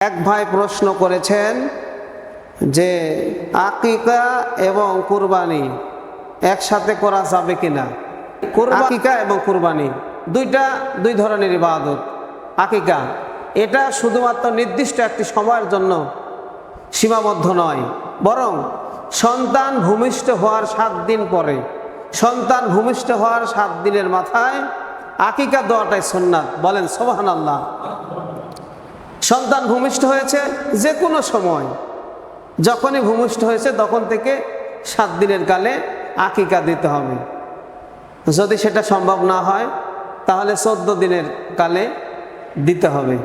এক ভাই প্রশ্ন করেছেন যে আকিকা এবং কুরবানি একসাথে করা যাবে কিনা? আকিকা এবং কুরবানি দুইটা দুই ধরনের ইবাদত। আকিকা এটা শুধুমাত্র নির্দিষ্ট একটি সময়ের জন্য সীমাবদ্ধ নয় বরং সন্তান ভূমিষ্ঠ হওয়ার সাত দিন পরে সন্তান ভূমিষ্ঠ হওয়ার সাত দিনের মাথায় আকিকা দেওয়াটাই সুন্নাত। বলেন সোহান আল্লাহ সন্তান ভূমিষ্ঠ হয়েছে যে কোনো সময়। যখনই ভূমিষ্ঠ হয়েছে তখন থেকে সাত দিনের কালে আকিকা দিতে হবে। যদি সেটা সম্ভব না হয়, তাহলে চোদ্দ দিনের কালে দিতে হবে।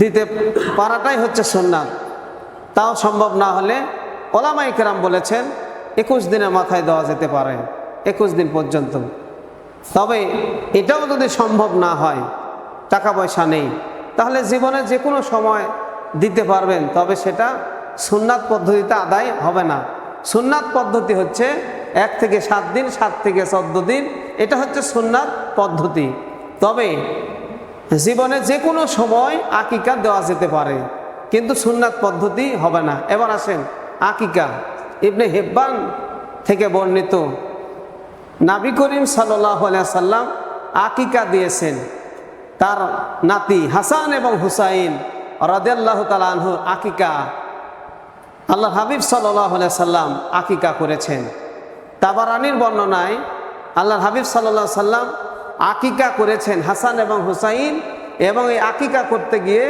দিতে পারাটাই হচ্ছে সুন্নাত। তাও সম্ভব না হলে ওলামাই কেরাম বলেছেন, একুশ দিনের মাথায় দেওয়া যেতে পারে, একুশ দিন পর্যন্ত। তবে এটাও যদি সম্ভব না হয়, টাকা পয়সা নেই তাহলে জীবনে যে কোনো সময় দিতে পারবেন, তবে সেটা সুন্নাত পদ্ধতিতে আদায় হবে না। সুন্নাত পদ্ধতি হচ্ছে এক থেকে সাত দিন, সাত থেকে চোদ্দ দিন, এটা হচ্ছে সুন্নাত পদ্ধতি। তবে জীবনে যে কোনো সময় আকিকা দেওয়া যেতে পারে, কিন্তু সুন্নাত পদ্ধতি হবে না। এবার আসেন আকিকা। ইবনে হেব্বান থেকে বর্ণিত, নাবি করিম সাল্লাহ সাল্লাম আকিকা দিয়েছেন। তার নাতি হাসান এবং হুসাইন রাদেল্লাহ তালাহ আকিকা। আল্লাহ হাবিব সাল্লাহ সাল্লাম আকিকা করেছেন। তাবারানির বর্ণনায় আল্লাহ হাবিব সাল্লাহ সাল্লাম আকিকা করেছেন হাসান এবং হুসাইন এবং এই আকিকা করতে গিয়ে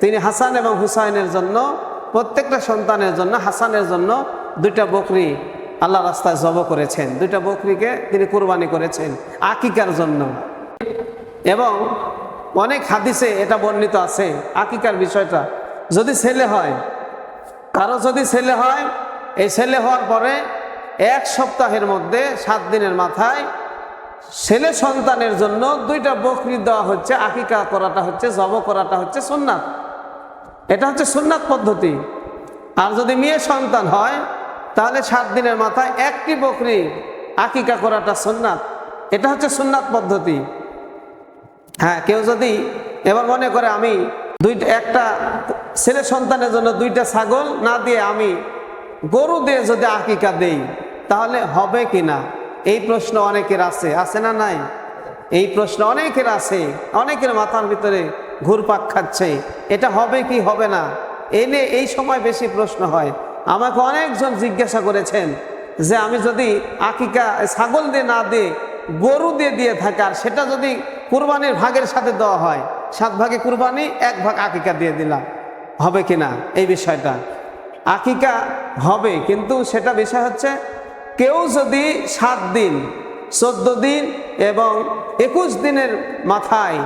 তিনি হাসান এবং হুসাইনের জন্য, প্রত্যেকটা সন্তানের জন্য, হাসানের জন্য দুইটা বকরি আল্লাহ রাস্তায় জব করেছেন। দুইটা বকরিকে তিনি কুরবানি করেছেন আকিকার জন্য। এবং অনেক হাদিসে এটা বর্ণিত আছে, আকিকার বিষয়টা। যদি ছেলে হয়, কারও যদি ছেলে হয়, এই ছেলে হওয়ার পরে এক সপ্তাহের মধ্যে সাত দিনের মাথায় ছেলে সন্তানের জন্য দুইটা বকরি দেওয়া হচ্ছে, আকিকা করাটা হচ্ছে, জব করাটা হচ্ছে সুন্নাত। এটা হচ্ছে সুন্নাত পদ্ধতি। আর যদি মেয়ে সন্তান হয়, তাহলে সাত দিনের মাথায় একটি বকরি আকিকা করাটা সুন্নাত। এটা হচ্ছে সুন্নাত পদ্ধতি। হ্যাঁ কেউ যদি এবার মনে করে আমি দুইটা, একটা ছেলে সন্তানের জন্য দুইটা ছাগল না দিয়ে আমি গরু দিয়ে যদি আকিকা দেই, তাহলে হবে কি না? এই প্রশ্ন অনেকের আছে। আছে না নাই? এই প্রশ্ন অনেকের আছে। অনেকের মাথার ভিতরে ঘুরপাক খাচ্ছে। এটা হবে কি হবে না? এনে এই সময় বেশি প্রশ্ন হয়। আমাকে অনেকজন জিজ্ঞাসা করেছেন যে আমি যদি আকিকা, ছাগল দিয়ে না দিয়ে গরু দিয়ে দিয়ে থাকার সেটা যদি কুরবানির ভাগের সাথে দেওয়া হয়। সাত ভাগে কুরবানি, এক ভাগ আকিকা দিয়ে দিলাম। হবে কি না? এই বিষয়টা। আকিকা হবে, কিন্তু সেটা বিষয় হচ্ছে কেউ যদি সাত দিন, চোদ্দ দিন এবং একুশ দিনের মাথায়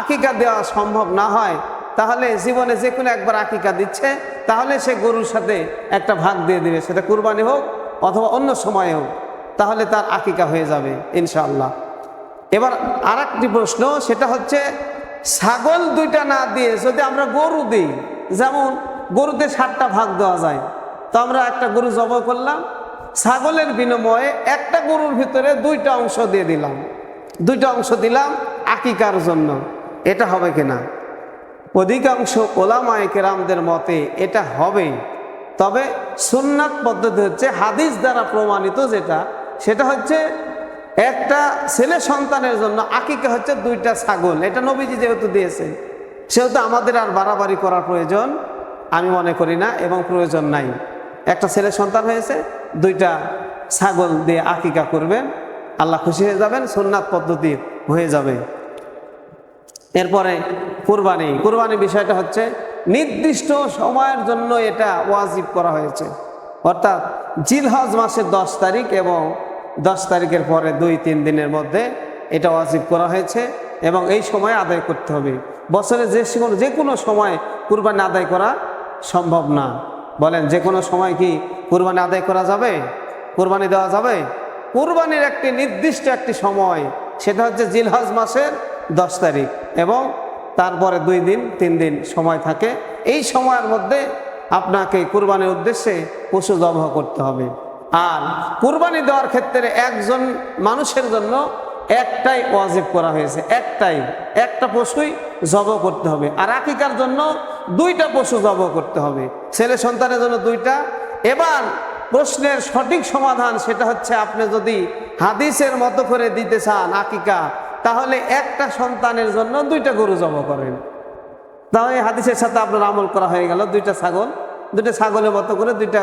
আকিকা দেওয়া সম্ভব না হয়, তাহলে জীবনে যে কোনো একবার আকিকা দিচ্ছে, তাহলে সে গরুর সাথে একটা ভাগ দিয়ে দিবে। সেটা কুরবানি হোক অথবা অন্য সময়ে হোক, তাহলে তার আকিকা হয়ে যাবে, ইনশাআল্লাহ। এবার আর প্রশ্ন, সেটা হচ্ছে, ছাগল দুইটা না দিয়ে যদি আমরা গরু দিই, যেমন গরুতে সাতটা ভাগ দেওয়া যায়, তো আমরা একটা গরু জব করলাম, ছাগলের বিনিময়ে একটা গরুর ভিতরে দুইটা অংশ দিয়ে দিলাম। দুইটা অংশ দিলাম আকিকার জন্য, এটা হবে কিনা অধিকাংশ ওলামায় কেরামদের মতে এটা হবে, তবে সুন্নাত পদ্ধতি হচ্ছে হাদিস দ্বারা প্রমাণিত যেটা, সেটা হচ্ছে একটা ছেলে সন্তানের জন্য আকিকা হচ্ছে দুইটা ছাগল। এটা নবীজি যেহেতু দিয়েছে সেহেতু আমাদের আর বাড়াবাড়ি করার প্রয়োজন আমি মনে করি না এবং প্রয়োজন নাই। একটা ছেলে সন্তান হয়েছে, দুইটা ছাগল দিয়ে আকিকা করবেন, আল্লাহ খুশি হয়ে যাবেন, সুন্নাত পদ্ধতি হয়ে যাবে। এরপরে কুরবানি। কুরবানি বিষয়টা হচ্ছে নির্দিষ্ট সময়ের জন্য এটা ওয়াজিব করা হয়েছে। অর্থাৎ জিলহজ মাসের দশ তারিখ এবং দশ তারিখের পরে দুই, তিন দিনের মধ্যে এটা ওয়াজিব করা হয়েছে এবং এই সময় আদায় করতে হবে। বছরে যে কোনো যে কোনো সময় কুরবানি আদায় করা সম্ভব না। বলেন, যে কোনো সময় কি কুরবানি আদায় করা যাবে? কুরবানি দেওয়া যাবে? কুরবানির একটি নির্দিষ্ট একটি সময়, সেটা হচ্ছে জিলহজ মাসের দশ তারিখ এবং তারপরে দুই দিন, তিন দিন সময় থাকে। এই সময়ের মধ্যে আপনাকে কুরবানির উদ্দেশ্যে পশু জবহ করতে হবে। আর কুরবানি দেওয়ার ক্ষেত্রে একজন মানুষের জন্য একটাই ওয়াজিব করা হয়েছে, একটাই। একটা পশুই জব করতে হবে। আর আকিকার জন্য দুইটা পশু জব করতে হবে। ছেলে সন্তানের জন্য দুইটা। এবার প্রশ্নের সঠিক সমাধান সেটা হচ্ছে আপনি যদি হাদিসের মতো করে দিতে চান আকিকা, তাহলে একটা সন্তানের জন্য দুইটা গরু জব করেন। তাহলে হাদিসের সাথে আপনার আমল করা হয়ে গেল। দুইটা ছাগল, দুইটা ছাগলের মতো করে দুইটা